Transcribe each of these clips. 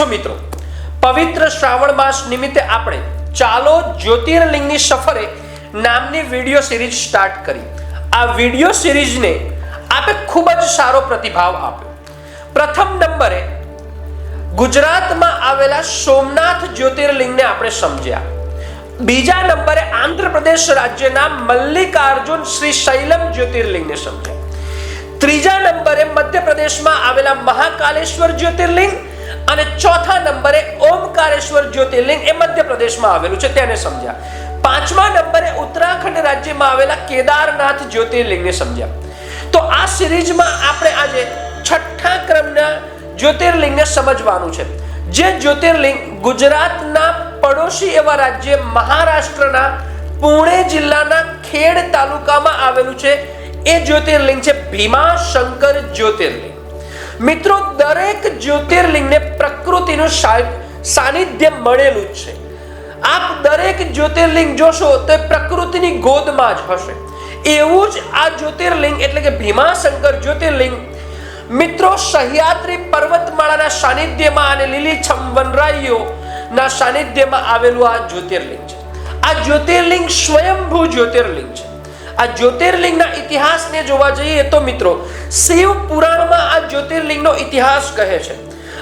છો મિત્રો? પવિત્ર શ્રાવણ માસ નિમિત્તે આપણે ચાલો જ્યોતિર્લિંગની સફરે નામની વીડિયો સિરીઝ સ્ટાર્ટ કરી. આ વીડિયો સિરીઝને આપે ખૂબ જ સારો પ્રતિભાવ આપ્યો. પ્રથમ નંબરે ગુજરાતમાં આવેલા સોમનાથ જ્યોતિર્લિંગને આપણે સમજ્યા. બીજા નંબરે આંધ્રપ્રદેશ રાજ્યના મલ્લિકાર્જુન શ્રી શૈલમ જ્યોતિર્લિંગને સમજ્યા. ત્રીજા નંબરે મધ્યપ્રદેશમાં આવેલા મહાકાલેશ્વર જ્યોતિર્લિંગ અને ચોથા નંબરે ઓમકારેશ્વર જ્યોતિર્લિંગ એ મધ્યપ્રદેશમાં આવેલું છે, તેને સમજ્યા. પાંચમા નંબરે ઉત્તરાખંડ રાજ્યમાં આવેલા કેદારનાથ જ્યોતિર્લિંગને સમજ્યા. તો આ સિરીઝમાં આપણે આજે છઠ્ઠા ક્રમના જ્યોતિર્લિંગને સમજવાનું છે. જે જ્યોતિર્લિંગ ગુજરાતના પડોશી એવા રાજ્ય મહારાષ્ટ્રના પુણે જિલ્લાના ખેડ તાલુકામાં આવેલું છે, એ જ્યોતિર્લિંગ છે ભીમાશંકર જ્યોતિર્લિંગ. મિત્રો, દરેક જ્યોતિર્લિંગને પ્રકૃતિનું સાનિધ્ય મળેલું જ છે. આપ દરેક જ્યોતિર્લિંગ જોશો તો પ્રકૃતિની ગોદમાં જ હશે. એવું જ આ જ્યોતિર્લિંગ એટલે કે ભીમાશંકર જ્યોતિર્લિંગ, મિત્રો, સહ્યાદ્રી પર્વતમાળાના સાનિધ્યમાં અને લીલીછમ વનરાઈઓના સાનિધ્યમાં આવેલું આ જ્યોતિર્લિંગ છે. આ જ્યોતિર્લિંગ સ્વયંભૂ જ્યોતિર્લિંગ છે. આ જ્યોતિર્લિંગના ઇતિહાસને જોવા જઈએ તો મિત્રો, શિવ પુરાણમાં આ જ્યોતિર્લિંગનો ઇતિહાસ કહે છે.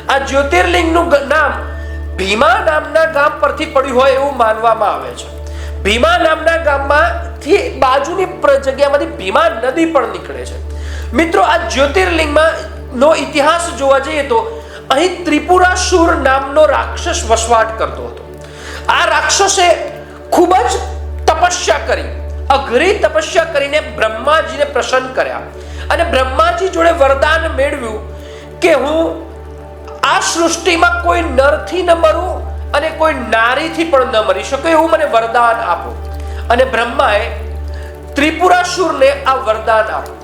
આ જ્યોતિર્લિંગનું નામ ભીમા નામના ગામ પરથી પડ્યું હોય એવું માનવામાં આવે છે. ભીમા નામના ગામમાંથી બાજુની જગ્યામાંથી ભીમા નદી પણ નીકળે છે. મિત્રો, આ જ્યોતિર્લિંગમાં નો ઇતિહાસ જોવા જઈએ તો અહીં ત્રિપુરાસુર નામનો રાક્ષસ વસવાટ કરતો હતો. આ રાક્ષસે ખૂબ જ તપસ્યા કરી. અઘરી તપસ્યા કરીને બ્રહ્માજીને પ્રસન્ન કર્યા. અને બ્રહ્માજી જોડે વરદાન મેળવ્યું કે હું આ સૃષ્ટિમાં કોઈ નરથી ન મરું અને કોઈ નારીથી પણ ન મરી શકું એવું મને વરદાન આપો. અને બ્રહ્માએ ત્રિપુરાસુરને આ વરદાન આપ્યું.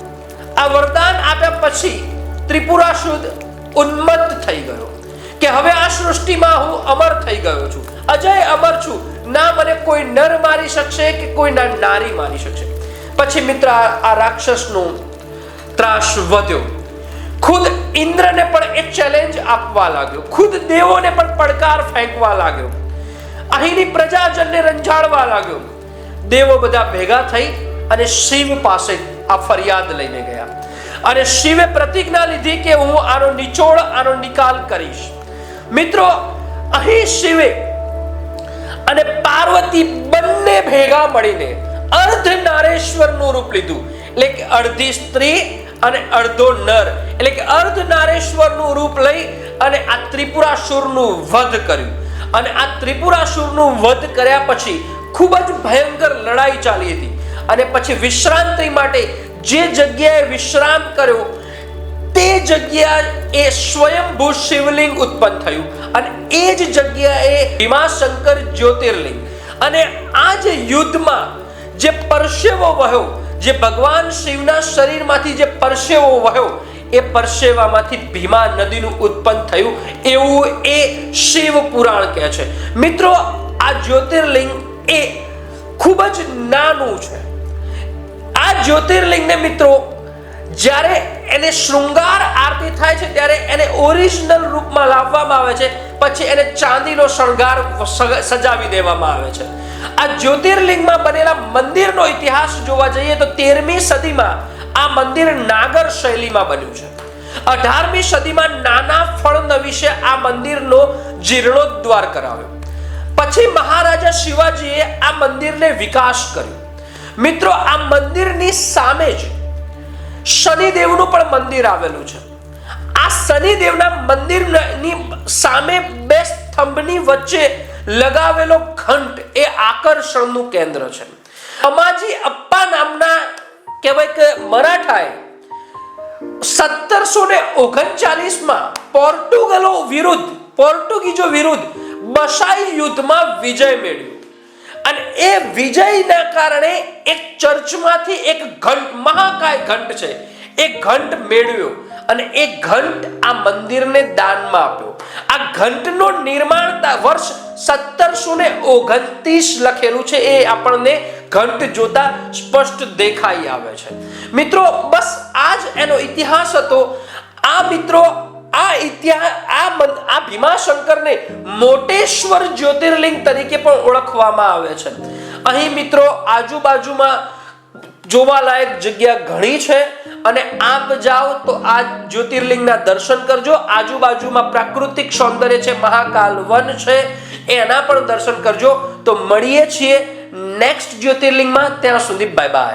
આ વરદાન આપ્યા પછી ત્રિપુરાસુર ઉન્મત્ત થઈ ગયો કે હવે આ સૃષ્ટિમાં હું અમર થઈ ગયો છું. અજય અમર છું. ના મને કોઈ નર મારી શકશે કે કોઈ નારી મારી શકશે? પછી મિત્ર, આ રાક્ષસનો ત્રાસ વધ્યો. ખુદ ઇન્દ્રને પણ એક ચેલેન્જ આપવા લાગ્યો. ખુદ દેવોને પણ પડકાર ફેંકવા લાગ્યો. અહીંની પ્રજાજનને રંજાડવા લાગ્યો. દેવો બધા ભેગા થઈ અને શિવ પાસે આ ફરિયાદ લઈને ગયા. અને શિવે પ્રતિજ્ઞા લીધી કે હું આનો નિચોડ, આનો નિકાલ કરીશ. મિત્રો, અહીં શિવે અને પાર્વતી બંને ભેગા મળીને અર્ધ નારેશ્વરનું રૂપ લીધું. એટલે કે અડધી સ્ત્રી અને અડધો નર. એટલે કે અર્ધ નારેશ્વરનું રૂપ લઈ અને આ ત્રિપુરાસુરનું વધ કર્યું. અને આ ત્રિપુરાસુરનું વધ કર્યા પછી ખૂબ જ ભયંકર લડાઈ ચાલી હતી. અને પછી વિશ્રાંતિ માટે જે જગ્યાએ વિશ્રામ કર્યો તે જગ્યા એ સ્વયંભૂ શિવલિંગ ઉત્પન્ન થયું. અને એ જ જગ્યાએ ભીમાશંકર જ્યોતિર્લિંગ. અને આ જે યુદ્ધમાં જે પરસેવો વહ્યો, જે ભગવાન શિવના શરીરમાંથી જે પરસેવો વહ્યો, એ પરસેવામાંથી ભીમા નદીનું ઉત્પન્ન થયું. એવું એ શિવ પુરાણ કહે છે. મિત્રો, આ જ્યોતિર્લિંગ એ ખૂબ જ નાનું છે. આ જ્યોતિર્લિંગને મિત્રો જ્યારે એને શૃંગાર આરતી થાય છે, ત્યારે એને ઓરિજિનલ રૂપમાં લાવવામાં આવે છે, પછી એને ચાંદીનો શણગાર સજાવી દેવામાં આવે છે. આ જ્યોતિર્લિંગમાં બનેલા મંદિરનો ઇતિહાસ જોવા જઈએ તો તેરમી સદીમાં આ મંદિર નાગર શૈલીમાં બન્યું છે. અઢારમી સદીમાં નાના ફળનવીશે આ મંદિરનો જીર્ણોદ્ધાર કરાવ્યો. પછી મહારાજા શિવાજીએ આ મંદિરને વિકાસ કર્યો. મિત્રો, આ મંદિરની સામે જ શનિદેવનું પણ મંદિર આવેલું છે. આ શનિદેવના મંદિરની સામે બે સ્તંભની વચ્ચે લગાવેલો ઘંટ એ આકર્ષણનું કેન્દ્ર છે. અમાજી અપ્પા નામના કહેવાય કે મરાઠાએ સત્તરસો ને ઓગણચાલીસમાં પોર્ટુગલો વિરુદ્ધ પોર્ટુગીઝો વિરુદ્ધ બસાઈ યુદ્ધમાં વિજય મેળવ્યો. અને એ વિજયના કારણે એક ચર્ચમાંથી એક ઘંટ, મહાકાય ઘંટ છે. એ ઘંટ મેળવ્યો અને એ ઘંટ આ મંદિરને દાનમાં આપ્યો. આ ઘંટનો નિર્માણતા વર્ષ સત્તરસો ને ઓગણત્રીસ લખેલું છે. એ આપણને ઘંટ જોતા સ્પષ્ટ દેખાઈ આવે છે. મિત્રો, બસ આ જ એનો ઇતિહાસ હતો. આ મિત્રો આ ઇતિહાસ આ મન- આ ભીમાશંકરને મોટેશ્વર જ્યોતિર્લિંગ તરીકે પણ ઓળખવામાં આવે છે. અહીં મિત્રો આજુબાજુમાં જોવાલાયક જગ્યા ઘણી છે અને આપ જાઓ તો આ જ્યોતિર્લિંગના દર્શન કરજો. આજુબાજુમાં પ્રાકૃતિક સૌંદર્ય છે, મહાકાલ વન છે, એના પણ દર્શન કરજો. તો મળીએ છીએ નેક્સ્ટ જ્યોતિર્લિંગમાં. ત્યાં સુધી બાય બાય